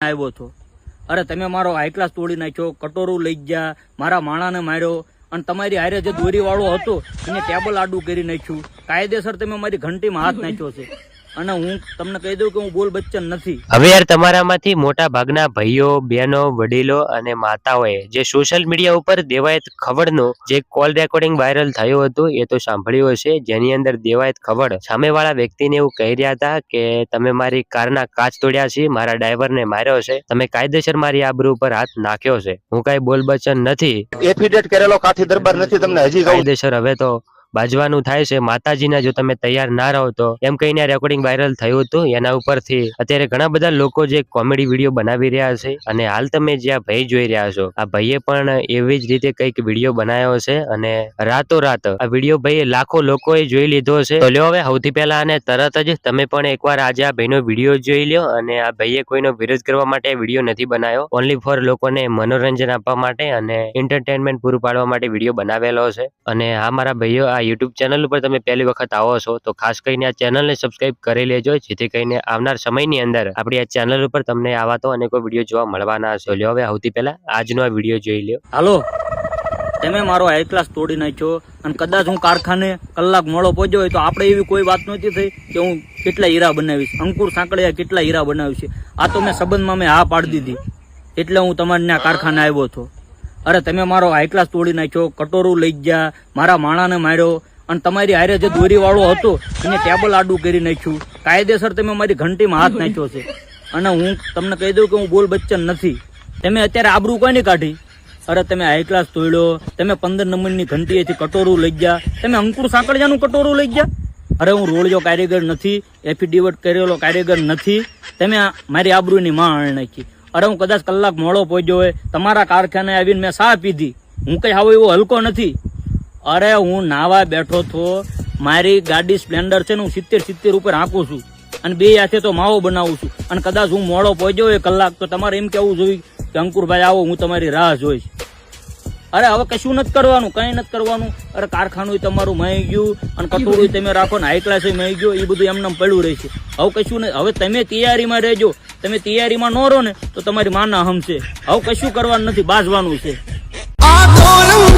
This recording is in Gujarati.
આવ્યો છો અરે, તમે મારો હાઈ ક્લાસ તોડી નાખ્યો, કટોરું લઈ ગયા, મારા માણાને માર્યો, અને તમારી હારે જે દોરી વાળો હતો એને ટેબલ આડું કરી નાખ્યું. કાયદેસર તમે મારી ઘંટીમાં હાથ નાખ્યો છે. અને હું તમને કહી દઉં કે હું બોલ બચ્ચન નથી. હવે યાર તમારામાંથી મોટા ભાગના ભાઈઓ બહેનો વડીલો અને માતાઓએ જે સોશિયલ મીડિયા ઉપર દેવાયત ખબરનું જે કોલ રેકોર્ડિંગ વાયરલ થયું હતું એ તો સાંભળ્યું હશે. જેની અંદર દેવાયત ખબર સામેવાળા વ્યક્તિને એવું કહી રહ્યા હતા કે તમે મારી કારના કાચ તોડ્યા છે મારા ડ્રાઈવરને માર્યો છે. તમે કાયદેસર મારી આબરૂ ઉપર હાથ નાખ્યો છે. હું કાંઈ બોલ બચન નથી. એફિડેટ કરેલો કાઠી દરબાર નથી તમને હજી કાયદેસર હવે તો બાજવાનું થાય છે. માતાજીના જો તમે તૈયાર ના રહો તો એમ કહીને રેકોર્ડિંગ વાયરલ થયું હતું. એના ઉપરથી અત્યારે ઘણા બધા લોકો જે કોમેડી વીડિયો બનાવી રહ્યા છે અને હાલ તમે જે આ ભાઈ જોઈ રહ્યા છો, આ ભાઈએ પણ એવી જ રીતે કંઈક વીડિયો બનાવ્યો છે અને રાતોરાત આ વીડિયો ભાઈએ લાખો લોકોએ જોઈ લીધો છે. તો લ્યો હવે સૌથી પહેલા અને તરત જ તમે પણ એકવાર આજે આ ભાઈનો વીડિયો જોઈ લ્યો અને આ ભાઈએ કોઈનો વિરોધ કરવા માટે વીડિયો નથી બનાવ્યો ઓનલી ફોર લોકોને મનોરંજન આપવા માટે અને એન્ટરટેનમેન્ટ પૂરું પાડવા માટે વીડિયો બનાવેલો છે. અને આ મારા ભાઈઓ યુટ્યુબ ચેનલ ઉપર તમે પહેલી વખત આવો છો, તો ખાસ કરીને આ ચેનલને સબસ્ક્રાઇબ કરી લેજો, જેથી કરીને આવનાર સમયની અંદર આપણી આ ચેનલ ઉપર તમને આવા તો અનેકો વીડિયો જોવા મળવાના હશે. લ્યો હવે સૌથી પહેલા આજનો આ વીડિયો જોઈ લ્યો. હાલો. તમે મારો હાઈ ક્લાસ તોડી નાખ્યો અને કદાચ હું કારખાને કલાક મોડો પહોંચ્યો હોય તો આપણે એવી કોઈ વાત નહોતી થઈ કે હું કેટલા હીરા બનાવીશ. અંકુર સાંકળિયા કેટલા હીરા બનાવીશ. આ તો મેં સંબંધમાં મેં હા પાડી દીધી. એટલે હું તમારે કારખાને આવ્યો હતો. અરે તમે મારો હાઈ ક્લાસ તોડી નાખ્યો, કટોરું લઈ ગયા, મારા માણાને માર્યો, અને તમારી હારે જે દોરીવાળો હતો, એને ટેબલ આડું કરી નાખ્યું. કાયદેસર તમે મારી ઘંટીમાં હાથ નાખ્યો છે. અને હું તમને કહી દઉં કે હું બોલ બચ્ચન નથી. તમે અત્યારે આબરૂ કોની કાઢી? અરે તમે હાઈ ક્લાસ તોડ્યો, તમે પંદર નંબરની ઘંટીએથી કટોરું લઈ ગયા, તમે અંકુર સાંકળિયાનું કટોરું લઈ ગયા? અરે હું રોળિયો કારીગર નથી એફિડેવિટ કરેલો કારીગર નથી, તમે મારી આબરૂની માં નાખી. અરે હું કદાચ કલાક મોડો પહોંચ્યો હોય, તમારા કારખાને આવીને મેં સા પીધી. હું કઈ આવો એવો હલકો નથી. અરે હું નાવા બેઠો તો મારી ગાડી સ્પ્લેન્ડર છે ને હું સિત્તેર સિત્તેર ઉપર હાંકું છું અને બે હાથે તો માવો બનાવું છું. અને કદાચ હું મોડો પહોંચ્યો હોય કલાક, તો તમારે એમ કેવું જોઈએ કે અંકુરભાઈ આવો, હું તમારી રાહ જોઈશ. અરે હવે કશું નથી કરવાનું કઈ નથી કરવાનું. અરે કારખાનું તમારું મહી ગયું અને કટોરું તમે રાખો ને હાઈ ક્લાસ મહી ગયો એ બધું એમને પડ્યું રહેશે. હવે કશું નહીં હવે તમે તૈયારીમાં રહેજો. તમે તૈયારીમાં ન રહો ને તો તમારી માના હમશે. હવે કશું કરવાનું નથી બાજવાનું છે.